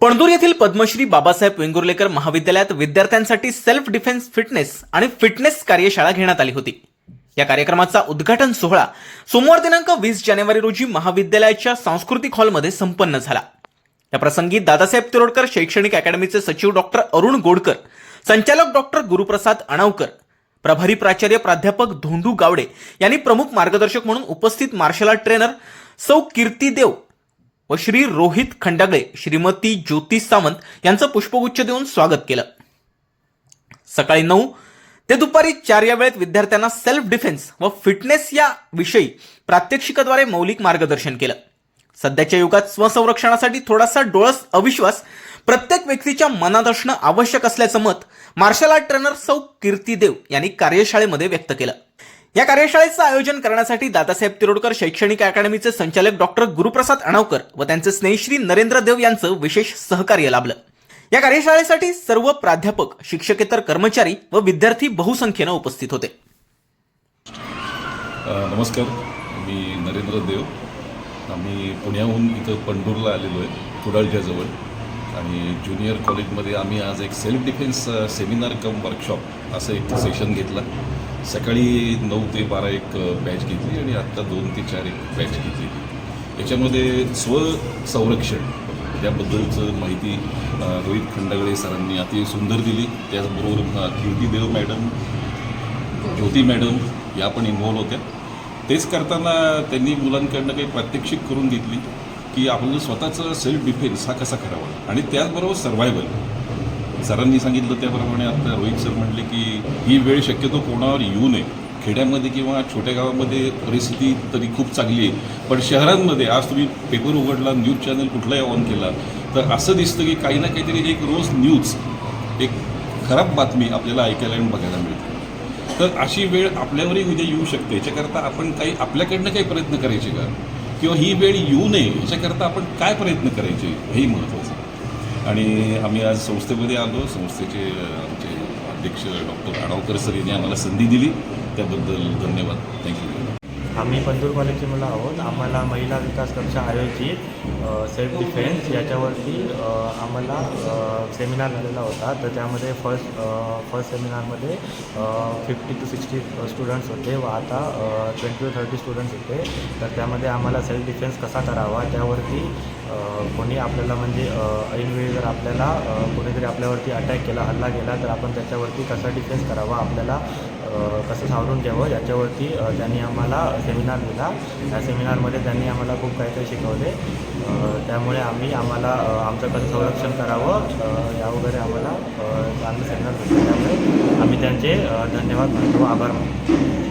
पणदूर येथील पद्मश्री बाबासाहेब वेंगुर्लेकर महाविद्यालयात विद्यार्थ्यांसाठी सेल्फ डिफेन्स फिटनेस आणि फिटनेस कार्यशाळा घेण्यात आली होती. या कार्यक्रमाचा उद्घाटन सोहळा सोमवार दिनांक वीस जानेवारी रोजी महाविद्यालयाच्या सांस्कृतिक हॉलमध्ये संपन्न झाला. या प्रसंगी दादासाहेब तिरोडकर शैक्षणिक अकॅडमीचे सचिव डॉक्टर अरुण गोडकर संचालक डॉक्टर गुरुप्रसाद अणावकर प्रभारी प्राचार्य प्राध्यापक धोंडू गावडे यांनी प्रमुख मार्गदर्शक म्हणून उपस्थित मार्शल आर्ट ट्रेनर सौ कीर्ती देव व श्री रोहित खंडागळे श्रीमती ज्योती सावंत यांचं पुष्पगुच्छ देऊन स्वागत केलं. सकाळी नऊ ते दुपारी चार या वेळेत विद्यार्थ्यांना सेल्फ डिफेन्स व फिटनेस या विषयी प्रात्यक्षिकाद्वारे मौलिक मार्गदर्शन केलं. सध्याच्या युगात स्वसंरक्षणासाठी थोडासा डोळस अविश्वास प्रत्येक व्यक्तीच्या मनात असणं आवश्यक असल्याचं मत मार्शल आर्ट ट्रेनर सौ कीर्ती देव यांनी कार्यशाळेमध्ये व्यक्त केलं. या कार्यशाळेचं आयोजन करण्यासाठी दादासाहेब तिरोडकर शैक्षणिक अकॅडमीचे संचालक डॉक्टर गुरुप्रसाद अणावकर व त्यांचे स्नेहश्री नरेंद्र देव यांचं विशेष सहकार्य लाभलं. या कार्यशाळेसाठी सर्व प्राध्यापक शिक्षकेतर कर्मचारी व विद्यार्थी बहुसंख्येनं उपस्थित होते. नमस्कार. मी नरेंद्र देव. आम्ही पुण्याहून इथं पंढूरला आलेलो आहे कुडाळच्याजवळ आणि ज्युनियर कॉलेजमध्ये आम्ही आज एक self defence seminar cum workshop असं एक सेशन घेतलं. सकाळी नऊ ते बारा एक बॅच घेतली आणि आत्ता दोन ते चार एक बॅच घेतली. याच्यामध्ये स्वसंरक्षण त्याबद्दलचं माहिती रोहित खंडागळे सरांनी अति सुंदर दिली. त्याचबरोबर अ, कीर्ती देव मॅडम ज्योती मॅडम या पण इन्व्हॉल्व होत्या. तेच करताना त्यांनी मुलांकडनं काही प्रात्यक्षिक करून घेतली की आपलं स्वतःचं सेल्फ डिफेन्स हा कसा करावा? आणि त्याचबरोबर सर्व्हायवल सरांनी सांगितलं त्याप्रमाणे आता रोहित सर म्हणले की ही वेळ शक्यतो कोणावर येऊ नये. खेड्यामध्ये किंवा छोट्या गावामध्ये परिस्थिती तरी खूप चांगली आहे. पण शहरांमध्ये आज तुम्ही पेपर उघडला न्यूज चॅनल कुठलाही ऑन केला तर असं दिसतं की काही ना काहीतरी एक रोज न्यूज एक खराब बातमी आपल्याला ऐकायला आणि बघायला मिळते. तर अशी वेळ आपल्यावरही उद्या येऊ शकते. याच्याकरता आपण काही आपल्याकडनं काही प्रयत्न करायचे का? किंवा ही वेळ येऊ नये याच्याकरता आपण काय प्रयत्न करायचे? हेही महत्त्वाचं आणि आम्ही आज संस्थेमध्ये आलो. संस्थेचे आमचे अध्यक्ष डॉक्टर आडावकर सर यांनी आम्हाला संधी दिली. त्याबद्दल धन्यवाद. थँक्यू आम्ही पंतूर कॉलेजची मुलं आहोत. आम्हाला महिला विकास कक्षा आयोजित सेल्फ डिफेन्स याच्यावरती आम्हाला सेमिनार झालेला होता. तर त्यामध्ये फर्स्ट फर्स्ट सेमिनारमध्ये फिफ्टी टू सिक्स्टी स्टुडंट्स होते व आता ट्वेंटी टू थर्टी स्टुडंट्स होते. तर त्यामध्ये आम्हाला सेल्फ डिफेन्स कसा करावा त्यावरती कोणी आपल्याला म्हणजे ऐनवेळी जर आपल्याला कोणीतरी आपल्यावरती अटॅक केला हल्ला केला तर आपण त्याच्यावरती कसा डिफेन्स करावा आपल्याला कसं सावरून घ्यावं याच्यावरती त्यांनी आम्हाला सेमिनार दिला. त्या सेमिनारमध्ये त्यांनी आम्हाला खूप काही काही शिकवले त्यामुळे आम्ही आम्हाला आमचं कसं संरक्षण करावं या वगैरे आम्हाला चांगलं सेमिनार भेटलं. त्यामुळे आम्ही त्यांचे धन्यवाद मानतो आभार मानतो.